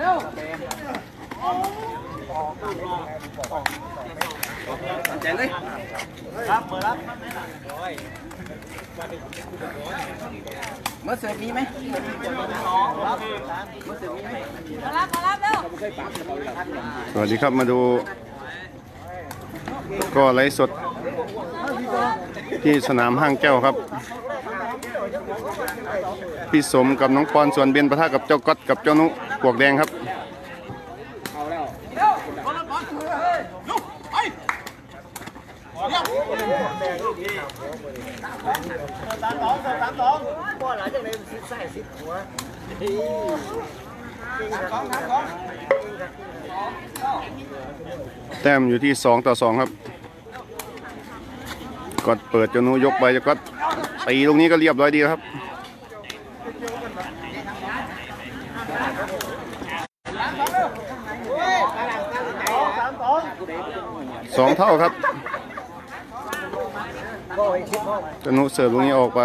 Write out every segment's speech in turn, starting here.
เจ๋งเลยครับเปิดรับเมื่อเสิร์ฟมีไหมเมื่อเสิร์ฟมีไหมมารับมารับเร็วสวัสดีครับมาดูก็ไลฟ์สดที่สนามห้างแก้วครับ พี่สมกับน้องปอนส่วนเบนประทะกับเจ้าก๊อตกับเจ้านุ ปวกแดงครับสามสองสามสองแต้มอยู่ที่2ต่อ2ครับกดเปิดจนุยกไปจะก็ตีตรงนี้ก็เรียบร้อยดีครับ สองเท่าครับจานุเสิร์ฟตรงนี้ออกไป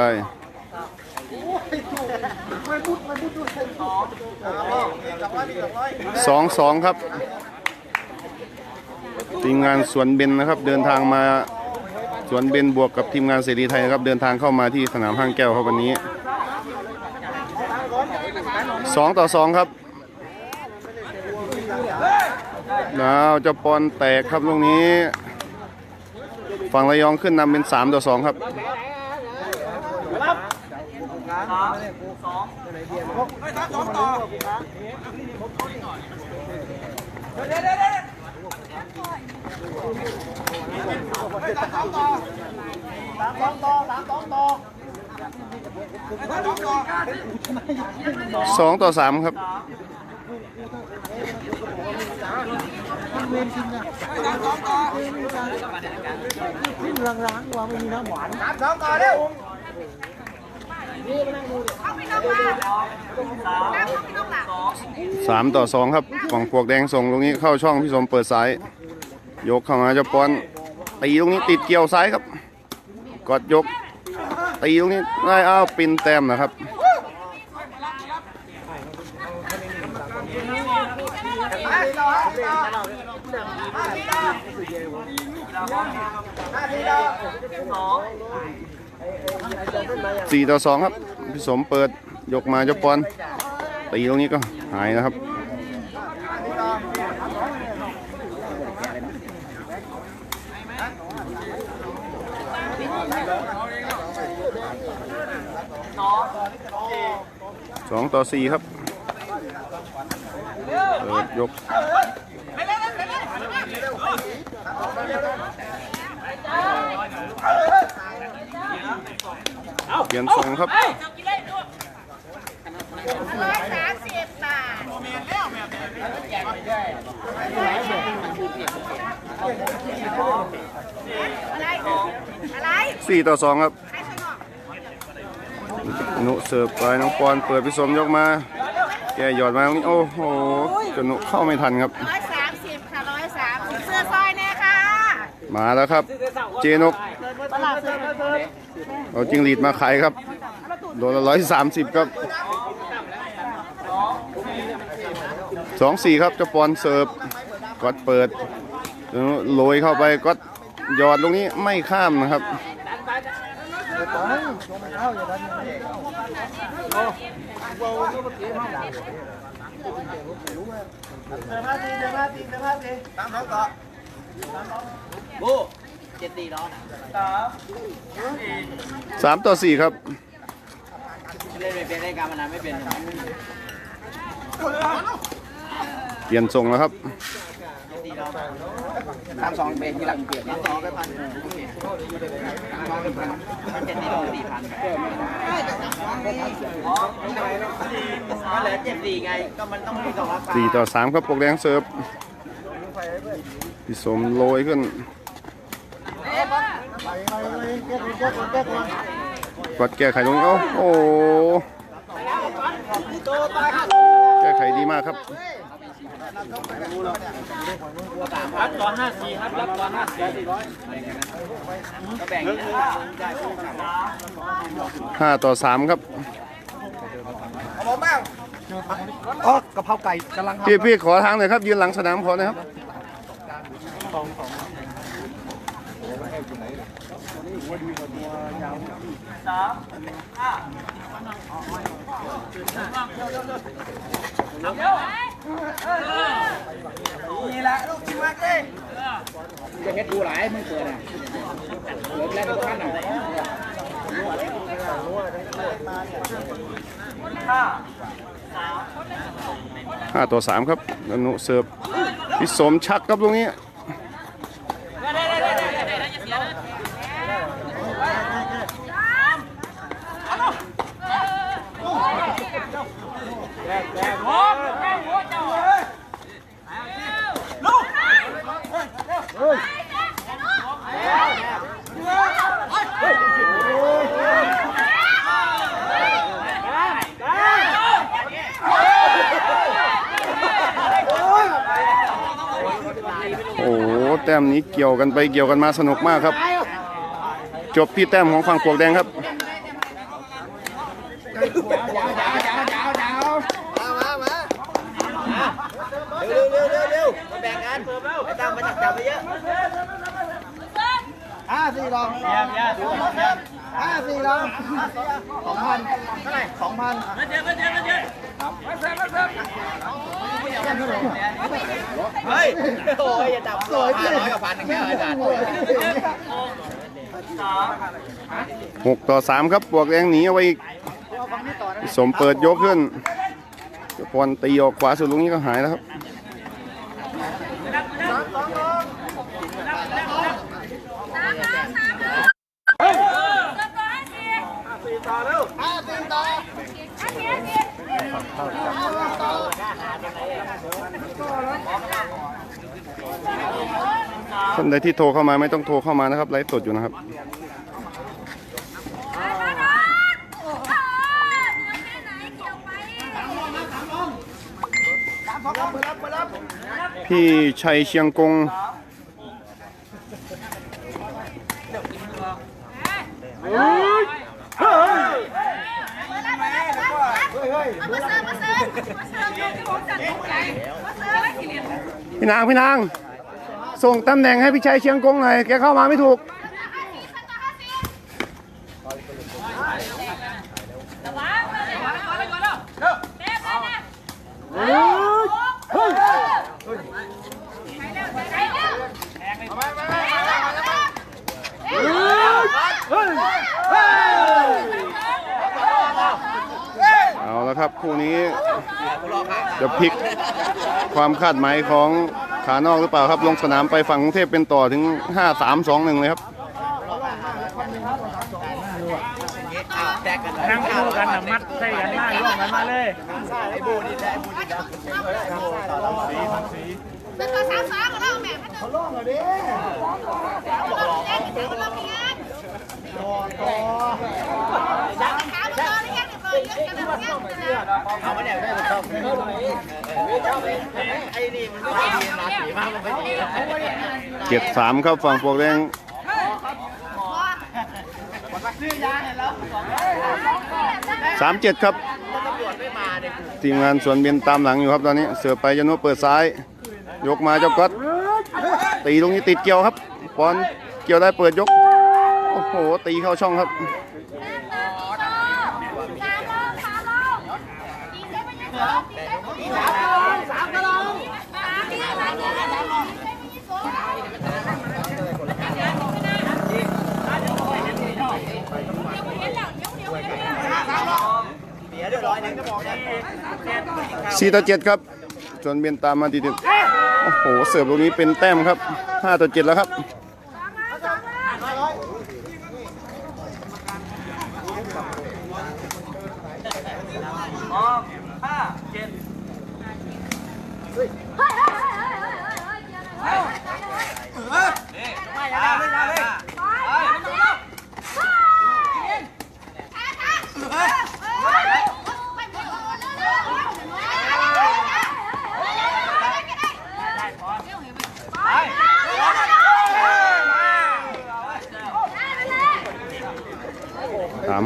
สองสองครับทีมงานสวนเบนนะครับ เดินทางมาสวนเบนบวกกับทีมงานเสรีไทยนะครับ เดินทางเข้ามาที่สนามห้างแก้วครับวันนี้สองต่อสองครับ แล้ว เจะปอนแตกครับลูกนี้ ฝั่งระยองขึ้นนำเป็นสามต่อสองครับสองต่อสามครับ เอาพี่น้องมาแล้วพี่น้องหลังสามต่อสองครับฝั่งพวกแดงส่งตรงนี้เข้าช่องพี่สมเปิดซ้ายยกเข้ามาเจะปอนตีตรงนี้ติดเกี่ยวซ้ายครับ กดยกตีตรงนี้ได้อ้าวปินแต้มนะครับ สี่ต่อสองครับพี่สมเปิดยกมาเจ้าปอนตีตรงนี้ก็หายนะครับสองต่อสี่ครับเปิดยก เปลี่ยนทรงครับร้อยสามสิบบาทอะไรอะไรสี่ต่อสองครับนุเสิร์ฟไปน้องปอนเปิดพิสมยกมา แกหยอดมาตรงนี้ โอ้โหจนนุเข้าไม่ทันครับค่ะร้อยสามสิบเสื้อซอยแน่ค่ะ มาแล้วครับ เจนกตลาดเสื้อเอาจิงหรีดมาขายครับโดนละร้อยสามสิบครับสองสี่ครับเจะปอนเสิร์ฟกดเปิดโรยเข้าไปก็หยอดตรงนี้ไม่ข้ามนะครับ บูเจ็ดดีเนาะสามต่อสี่ครับเล่นไม่เป็นได้การมานานไม่เป็นเปลี่ยนทรงแล้วครับสามสองเป็นที่หลังเปลี่ยนสามสองไปพันสองไปพันเจ็ดดีโดนสี่พันอ๋อก็เหลือเจ็ดดีไงก็มันต้องมีสองราคาสี่ต่อสามครับปกแดงเสิร์ฟ พี่สมโรยขึ้นกดแก้ไขตรงนี้โอ้โหแก้ไขดีมากครับรับตอนห้าสี่ครับรับตอนห้าสี่ก็แบ่งห้าต่อสามครับผมบ้างอ๋อกะเพราไก่กำลังทำพี่พี่ขอทางหน่อยครับยืนหลังสนามขอหนะครับ ของของสามห้านี่แหละลูกชิมากเลยจะเฮ็ดดูหลายมึงเกิดอะเลิกแล้วทุกท่านอะห้าต่อสามครับอนุเสิร์ฟพี่สมชักครับตรงนี้ แต้มนี้เกี่ยวกันไปเกี่ยวกันมาสนุกมากครับ จบที่แต้มของฝั่งปวกแดงครับ ยาวยาวยาวยาวยาวมามาเร็วเร็วเร็วเร็วมาแบ่งกันไม่ต้องมาจับจับไปเยอะห้าสี่ลองห้าสี่ลองสองพันเท่าไหร่สองพันเฮ้ยโอ้ยอย่าจับสวย ห้าร้อยกับพันหนึ่งแค่อาจารย์หกต่อสามครับปลวกแดงหนีเอาไว้อีกพี่สมเปิดยกขึ้นเจ้าพรตีออกขวาสุดลูกนี้ก็หายแล้วครับสามล้านสามล้านเริ่มต่อ ให้สี่าสี่ต่อให้สี่ให้สี่คนใดที่โทรเข้ามาไม่ต้องโทรเข้ามานะครับไลฟ์สดอยู่นะครับไปมาโดนเออเดี๋ยวแค่ไหนเกี่ยวไปพี่ชัยเชียงกงมาเสร์ฟมาเสร์ฟมาเสร์ฟเดี๋ยวที่ผมจัดของไก่มาเสร์ฟให้กินเนี่ย พี่นางพี่นาง ส่งตำแหน่งให้พี่ชัยเชียงกงหน่อยแกเข้ามาไม่ถูกเอนแล้วเต็มเลยนะเฮ้ยเฮ้ยไปแล้วไปแล้วแทงเลยไปไปไปเฮ้ยเอาแล้วครับคู่นี้จะพลิก ความคาดหมายของขานอกหรือเปล่าครับ ลงสนามไปฝั่งกรุงเทพเป็นต่อถึง 5 3 2 1 เลยครับแจกกันนั่งคู่กันน่ะมัดใส่กันหน้าร่วมกันมาเลยไอ้บูนี่แหละบูนี่แหละเป็นตัวสามสามของเราแม่ไม่ต้องลงเลยดิลงเล่นถึงลงงานขามันรอนี่ยังรอเยอะกันนะเนี่ย เอามาเนี่ยได้ถูกต้องไอ้นี่มันไม่ดีนะสีมากมันไม่ดีเจ็ดสามครับฝั่งปวกแดงสามเจ็ดครับ ทีมงานสวนเบียนตามหลังอยู่ครับตอนนี้ เสือไปยนุเปิดซ้าย ยกมาเจ้าก๊อตตีตรงนี้ติดเกี่ยวครับปอนเกี่ยวได้เปิดยก โอ้โห ตีเข้าช่องครับ สามโลสามโลตีเสามกระลองสี่ต่อเจ็ดครับจนเบียนตามมาติดๆโอ้โห เสิร์ฟตรงนี้เป็นแต้มครับห้าต่อเจ็ดแล้วครับ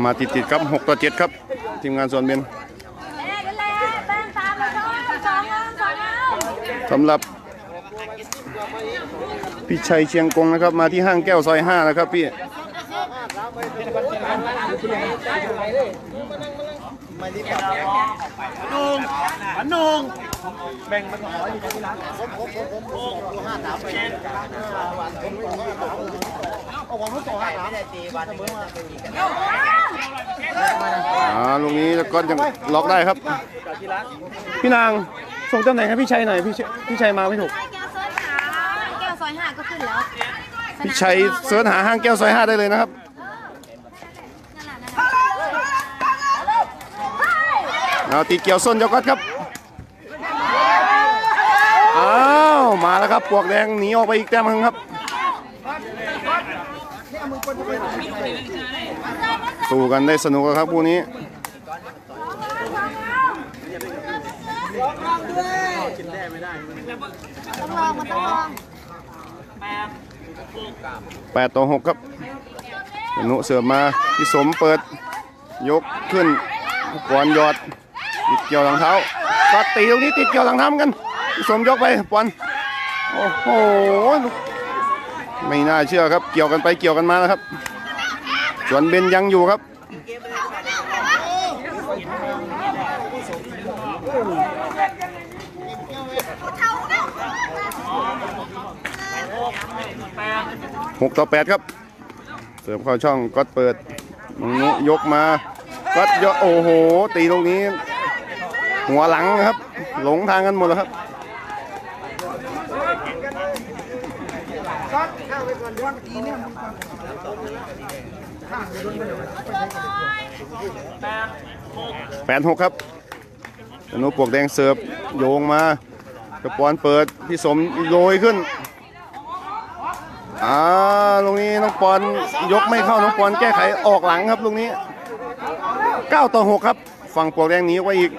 มาติดติดครับหกต่อเจ็ดครับ ทีมงานส่วนเบนสำหรับพี่ชัยเชียงกงนะครับ มาที่ห้างแก้วซอยห้านะครับพี่นุงนนุงแบ่งมันขออยู่ที่ร้านผมผมผมผมดูห้าสามเจ็ด ลูกนี้ก็ยังล็อกได้ครับ พี่นางส่งตำแหน่งให้พี่ชัยหน่อยพี่ชัยพี่ชัยมาไม่ถูก แก้วซอยหาแก้วซอยห้าก็ขึ้นแล้วพี่ชัยเสิร์ชหาห้างแก้วซอยห้าได้เลยนะครับ นั่นแหละนั่นแหละเอาตีเกี่ยวส้นเจ้าก๊อตครับ อ้าว มาแล้วครับ ปวกแดงหนีออกไปอีกแต้มหนึงครับ สู้กันได้สนุกครับคู่นี้แปดต่อหกครับอนุเสือมาพี่สมเปิด ยกขึ้นก่อนยอดติดเกี่ยวหลังเท้าก็ตีตรงนี้ติดเกี่ยวหลังเท้ากันพี่สมยกไปปอนโอ้โห ไม่น่าเชื่อครับ เกี่ยวกันไปเกี่ยวกันมาแล้วครับ ส่วนเบนยังอยู่ครับหกต่อแปดครับ เสร์ฟเข้าช่องก็เปิดนุยกมาก็ยกโอ้โห ตีตรงนี้ หัวหลังครับ หลงทางกันหมดแล้วครับ แปดหกครับอนุปวกแดงเสิร์ฟโยงมากระปอนเปิดพี่สมโรยขึ้นอ่าลูกนี้น้องปอนยกไม่เข้าน้องปอนแก้ไขออกหลังครับลูกนี้9ต่อ6ครับ ฝั่งปวกแดงหนีออกไปอีก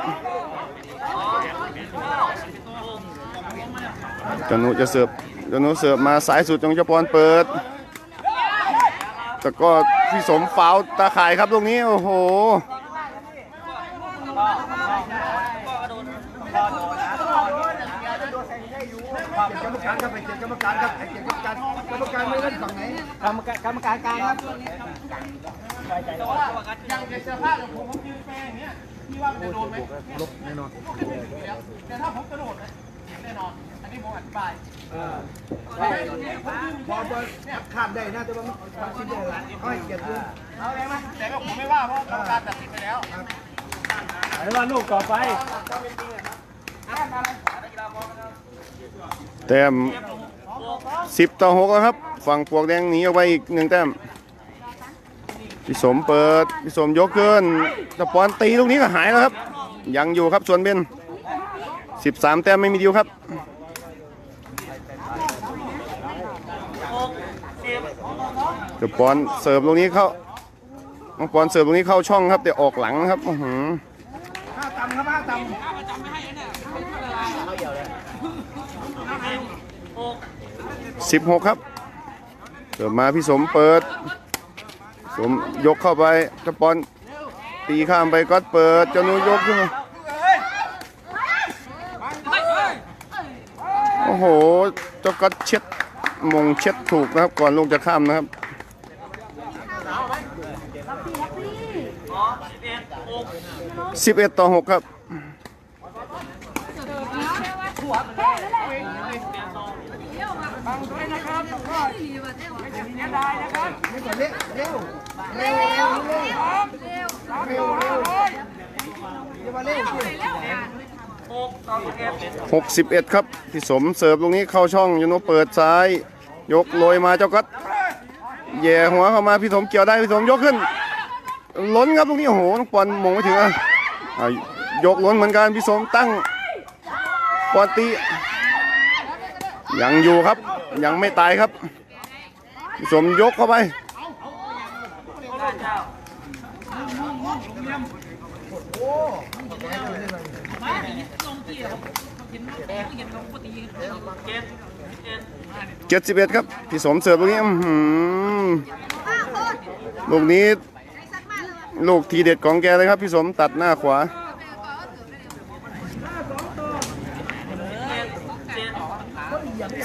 จนุจะเสิร์ฟ จนุเสิร์ฟมาสายสุดจงจะปอนเปิด แต่ก็พี่สมฟาวตาข่ายครับลูกนี้ โอ้โห กรรมการครับไปเกียรติกรรมการครับไปเกียรติกรรมการกรรมการไม่เล่นฝั่งไหนกรรมการกรรมการกลางครับพอพอน ข้ามได้นะแต่ว่ามันชิ้นเดียวเขาให้เกียรติด้วยแต่ก็ผมไม่ว่าเพราะกรรมการตัดสินไปแล้วไอ้ว่าลูกต่อไปแต้ม10ต่อ6แล้วครับ ฝั่งปวกแดงหนีออกไปอีกหนึ่งแต้มพี่สมเปิดพี่สมยกขึ้นตะปอนตีลูกนี้ก็หายแล้วครับ ยังอยู่ครับส่วนเบน13 แต้มไม่มีดิวครับ ตะปอนเสิร์ฟลูกนี้เข้าน้องปอนเสิร์ฟลูกนี้เข้าช่องครับ แต่ออกหลังครับอื้อหือห้าตำครับห้าตำสิบหกครับเสิร์ฟมาพี่สมเปิด สมยกเข้าไปตะปอนตีข้ามไปก็เปิดจานุยกขึ้นมาโอ้โหเจ้าก็เช็ดมงเช็ดถูกนะครับ ก่อนลงจะข้ามนะครับ 11ต่อ6ครับ61ครับพี่สมเสิร์ฟตรงนี้เข้าช่องยูโนเปิดซ้าย ยกโรยมาเจ้ากัดแย่หัวเข้ามาพี่สมเกี่ยวได้พี่สมยกขึ้น ล้นครับตรงนี้โอ้โหน้องปอนมองไม่ถึงอะ ยกล้นเหมือนกันพี่สมตั้งปอตียังอยู่ครับ ยังไม่ตายครับพี่สมยกเข้าไปเจ็ดสิบเอ็ดครับ พี่สมเสิร์ฟตรงนี้ลูกนี้ ลูกทีเด็ดของแกเลยครับพี่สมตัดหน้าขวา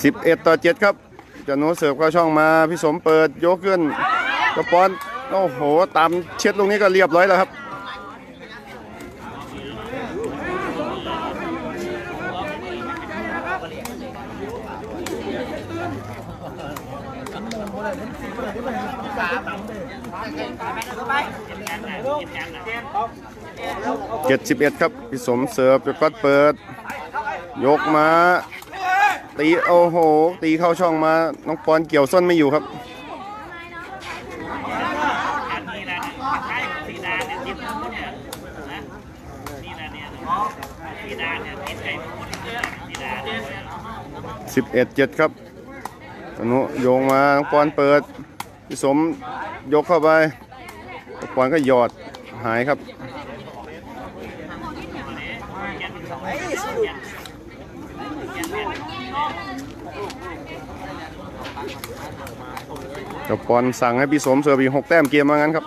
สิบเอ็ดต่อเจ็ดครับจะโนเสิร์ฟเข้าช่องมาพี่สมเปิดยกขึ้นกระปอน โอ้โหตามเช็ดลูกนี้ก็เรียบร้อยแล้วครับ เจ็ดสิบเอ็ดครับพี่สมเสิร์ฟจะก็เปิด ยกมา ตีโอ้โห ตีเข้าช่องมา น้องปอนเกี่ยวส้นไม่อยู่ครับสิบเอ็ดเจ็ดครับอนุโยงมาน้องปอนเปิดพี่สมยกเข้าไปน้องปอนก็หยอดหายครับ เจ้าปอนสั่งให้พี่สมเสิร์ฟอีกหกแต้มเกมมางั้นครับ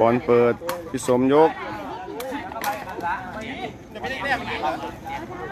บอลเปิดพี่สมยก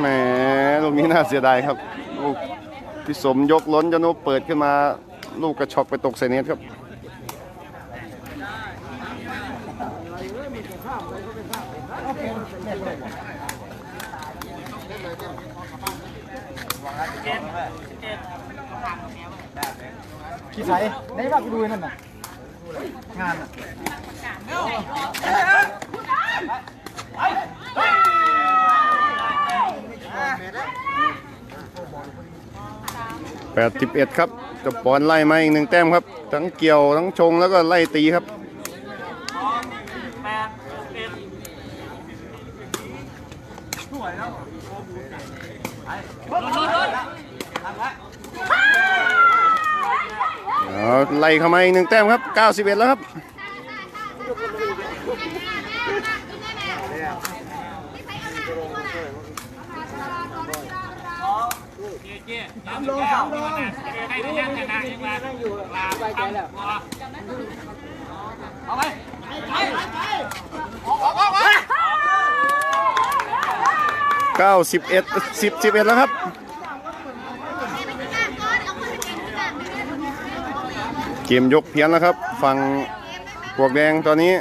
แหมลูกนี้น่าเสียดายครับ ลูกพี่สมยกล้นจนุเปิดขึ้นมา ลูกกระชอกไปตกใส่เน็ตครับขี้ใสได้ป่ะกูดูนั่นน่ะงานอะ 81ครับจะปอนไล่มาอีกหนึ่งแต้มครับ ทั้งเกี่ยวทั้งชงแล้วก็ไล่ตีครับไล่เข้ามาอีกหนึ่งแต้มครับ 91 แล้วครับ เจ๊เจ๊สามโลสามโลใครที่ยังชนะยังมาลาไปแล้วเอาไปไปไปไปออกออกออก91 10 11แล้วครับเกมยกเพี้ยนแล้วครับ ฝั่งพวกแดงตอนนี้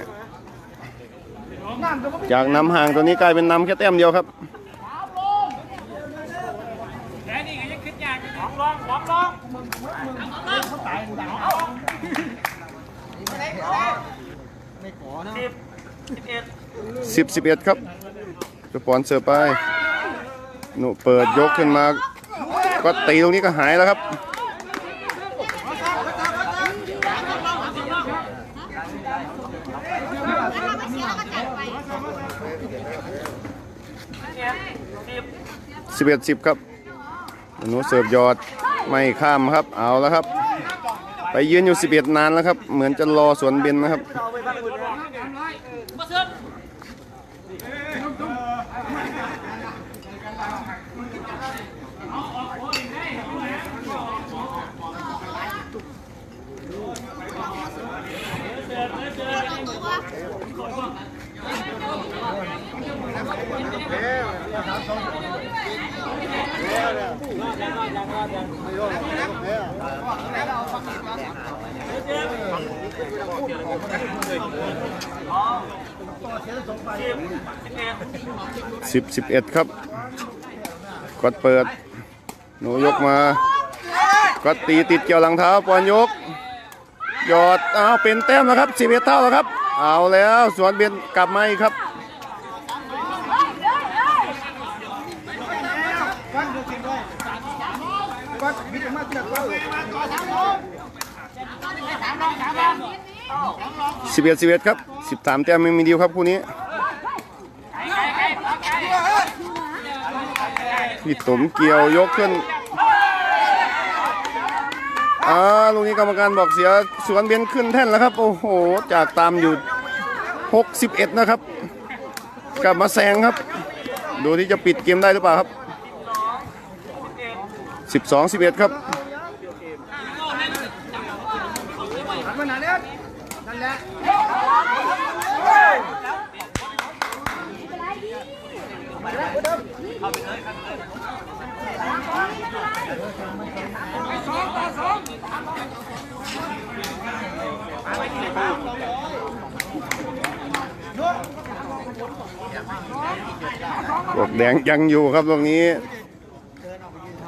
จากนำห่างตัวนี้กลายเป็นนำแค่แต้มเดียวครับ แต่นี่ก็ยังขึ้นยากของรองของรอง สิบสิบเอ็ดครับจะปอนเสิร์ไปหนูเปิดยกขึ้นมา ก็ตีตรงนี้ก็หายแล้วครับสิบเอ็ดสิบครับหนูเสิร์ฟยอด ไม่ข้ามครับเอาแล้วครับ ไปยืนอยู่สิบเอ็ดนานแล้วครับ เหมือนจะรอสวนเบนนะครับ สิบสิบเอ็ดครับกดเปิด หนูยกมากดตีติดเกี่ยวหลังเท้าปอนยก หยอดเอาเป็นแต้มแล้วครับสิบเอ็ดเท่าแล้วครับ เอาแล้วสวนเบียนกลับมาอีกครับสิบเอ็ดสิบเอ็ดครับสิบสามแต้มไม่มีดีลครับคู่นี้ พี่สมเกียวยกขึ้นอ่าลูกนี้กรรมการบอกเสียสวนเบียนขึ้นแท่นแล้วครับ โอ้โห จากตามอยู่ 61 นะครับ กลับมาแซงครับ ดูที่จะปิดเกมได้หรือเปล่าครับ 12 11 ครับ พวกแดงยังอยู่ครับตรงนี้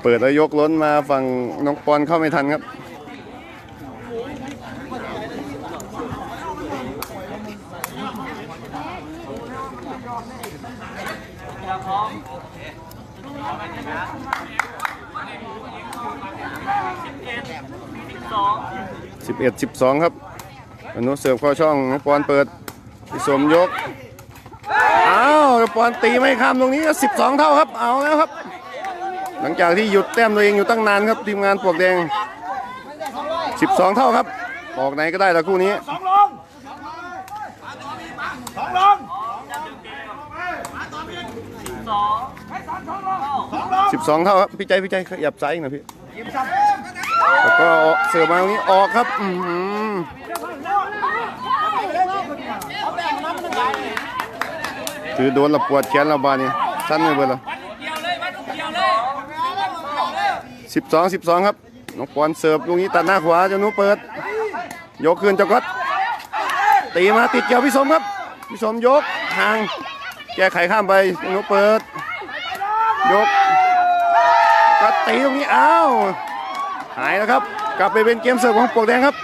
เปิดแล้วยกล้นมาฝั่งน้องปอนเข้าไม่ทันครับ เอ็ดสิบสองครับอนุเสิร์ฟเข้าช่องน้องปอนเปิดพี่สมยกอ้าวปอนตีไม่ข้ามตรงนี้ก็สิบสองเท่าครับเอาแล้วครับ หลังจากที่หยุดแต้มตัวเองอยู่ตั้งนานครับทีมงานปวกแดง12เท่าครับออกไหนก็ได้ละคู่นี้สองลงสองลงสองเท่าครับพี่ใจพี่ใจขยับซ้ายอีกหน่อยพี่ แล้วก็เสือมาตรงนี้ออกครับอือถือโดนและปวดแขนและบาดนี่สั้นเลยเบิดละเกี่ยวเลยวัดลูกเกี่ยวเลยสิบสองสิบสองครับน้องปอนเสิร์ฟลูกนี้ตัดหน้าขวาเจ้าหนูเปิด ยกคืนเจ้าก๊อตตีมาติดเกี่ยวพี่สมครับพี่สมยกห่างแก้ไขข้ามไปเจ้านูเปิด ยกก็ตีตรงนี้อ้าวายแล้วครับ กลับไปเป็นเกมเสิร์ฟของปวกแดงครับ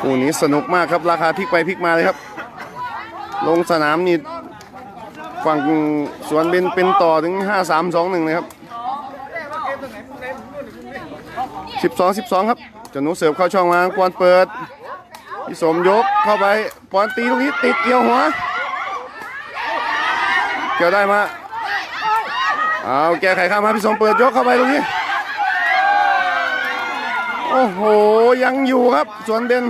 คู่นี้สนุกมากครับราคาพลิกไปพลิกมาเลยครับ ลงสนามนี่ฝั่งสวนเป็นเป็นต่อถึง 5 3 2 1เลยครับ 12 12 ครับจนูเสิร์ฟเข้าช่องมาปอนเปิด พี่สมยกเข้าไปปอนตีลูกนี้ติดเกี่ยวหัว เกี่ยวได้มาเอาแกไข่ข้ามมาพี่สมเปิดยกเข้าไปลูกนี้ โอ้โห ยังอยู่ครับสวนเบน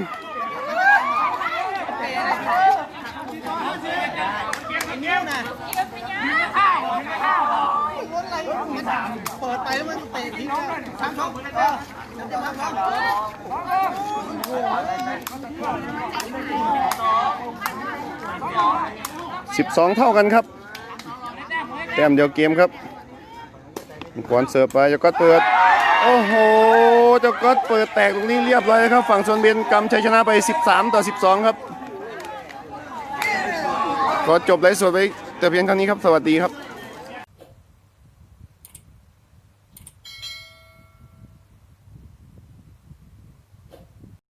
เปิดไปแล้วมันเตะทิ้งสามช่องเออจะมาครับ12เท่ากันครับ แต้มเดียวเกมครับก่อนเสิร์ฟไปเจ้าก๊อตเปิด โอ้โห เจ้าก๊อตเปิดแตกตรงนี้เรียบร้อยครับ ฝั่งชนเบนกำชัยชนะไป 13 ต่อ 12 ครับ ก็จบไลฟ์สดไปแต่เพียงเท่านี้ครับ สวัสดีครับ